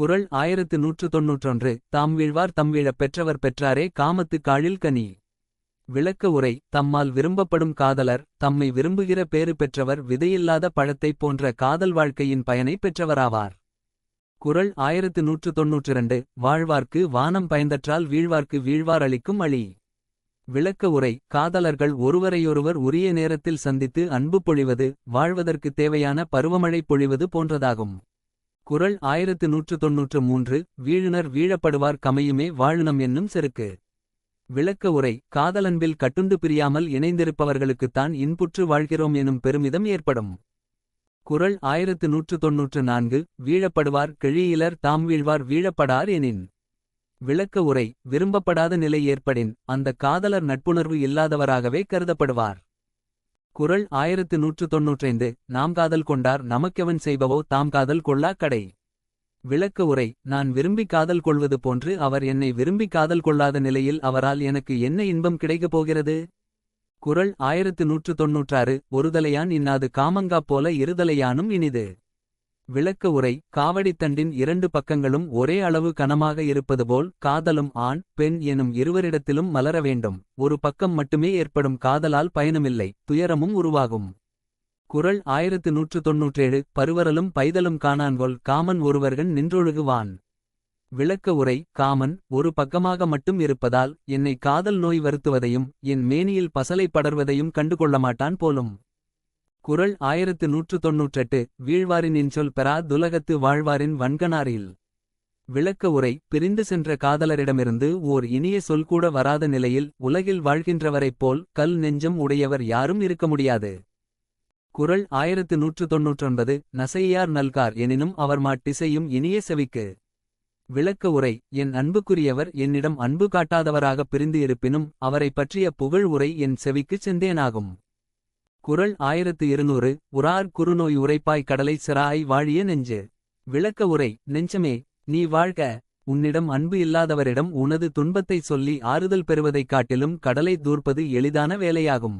குரல் ஆயிரத்து நூற்று தொன்னூற்றொன்று. தாம் வீழ்வார் தம் வீழப் பெற்றவர் பெற்றாரே காமத்து காழில் கனி. விளக்க உரை தம்மால் விரும்பப்படும் காதலர் தம்மை விரும்புகிற பேறு பெற்றவர் விதையில்லாத பழத்தைப் போன்ற காதல் வாழ்க்கையின் பயனை பெற்றவராவார். குறள் ஆயிரத்து நூற்று தொன்னூற்றிரண்டு. வாழ்வார்க்கு வானம் பயந்தற்றால் வீழ்வார்க்கு வீழ்வார் அளிக்கும் அழி. விளக்க உரை காதலர்கள் ஒருவரையொருவர் உரிய நேரத்தில் சந்தித்து அன்பு பொழிவது வாழ்வதற்கு தேவையான பருவமழை பொழிவது போன்றதாகும். குறள் ஆயிரத்து நூற்று தொன்னூற்று மூன்று வீழுனர் வீழப்படுவார் கமையுமே வாழுனம் என்னும் செருக்கு. விளக்க உரை காதலன்பில் கட்டுண்டு பிரியாமல் இணைந்திருப்பவர்களுக்குத்தான் இன்புற்று வாழ்கிறோம் எனும் பெருமிதம் ஏற்படும். குரல் ஆயிரத்து நூற்று தொன்னூற்று நான்கு வீழப்படுவார் கிழியிலர் தாம் வீழ்வார் வீழப்படார் எனின். விளக்க உரை விரும்பப்படாத நிலை ஏற்படின் அந்த காதலர் நட்புணர்வு இல்லாதவராகவே கருதப்படுவார். குரல் ஆயிரத்து நூற்று தொன்னூற்றைந்து நாம் காதல் கொண்டார் நமக்கெவன் செய்பவோ தாம் காதல் கொள்ளா கடை. விளக்க உரை நான் விரும்பி காதல் கொள்வது போன்று அவர் என்னை விரும்பி காதல் கொள்ளாத நிலையில் அவரால் எனக்கு என்ன இன்பம் கிடைக்கப் போகிறது? குரல் ஆயிரத்து நூற்று தொன்னூற்றாறு ஒருதலையான் இன்னாது காமங்கா போல இருதலையானும் இனிது. விளக்க உரை காவடித்தண்டின் இரண்டு பக்கங்களும் ஒரே அளவு கனமாக இருப்பது போல் காதலும் ஆண் பெண் எனும் இருவரிடத்திலும் மலர வேண்டும். ஒரு பக்கம் மட்டுமே ஏற்படும் காதலால் பயனுமில்லை துயரமும் உருவாகும். குறள் ஆயிரத்து நூற்று தொன்னூற்றேழு பருவரலும் பைதலும் காணான்கொல் காமன் ஒருவர்கள் நின்றொழுகுவான். விளக்க உரை காமன் ஒரு பக்கமாக மட்டும் இருப்பதால் என்னை காதல் நோய் வருத்துவதையும் என் மேனியில் பசலை படர்வதையும் கண்டுகொள்ள மாட்டான் போலும். குரல் ஆயிரத்து நூற்று தொன்னூற்றெட்டு வீழ்வாரின் இன்சொல் பெறா துலகத்து வாழ்வாரின் வன்கனாரில். விளக்க உரை பிரிந்து சென்ற காதலரிடமிருந்து ஓர் இனிய சொல் கூட வராத நிலையில் உலகில் வாழ்கின்றவரைப் போல் கல் நெஞ்சம் உடையவர் யாரும் இருக்க முடியாது. குறள் ஆயிரத்து நூற்று தொன்னூற்றொன்பது நசையார் நல்கார் எனினும் அவர் மாட்டிசையும் இனிய செவிக்கு. விளக்க உரை என் அன்புக்குரியவர் என்னிடம் அன்பு காட்டாதவராக பிரிந்து இருப்பினும் அவரைப் பற்றிய புகழ் உரை என் செவிக்குச் செந்தேனாகும். குரல் ஆயிரத்து இருநூறு. உரார் குறுநோய் உரைப்பாய் கடலை சிறாய் வாழிய நெஞ்சு. விளக்க உரை நெஞ்சமே நீ வாழ்க. உன்னிடம் அன்பு இல்லாதவரிடம் உனது துன்பத்தைச் சொல்லி ஆறுதல் பெறுவதைக் காட்டிலும் கடலை தூர்ப்பது எளிதான வேலையாகும்.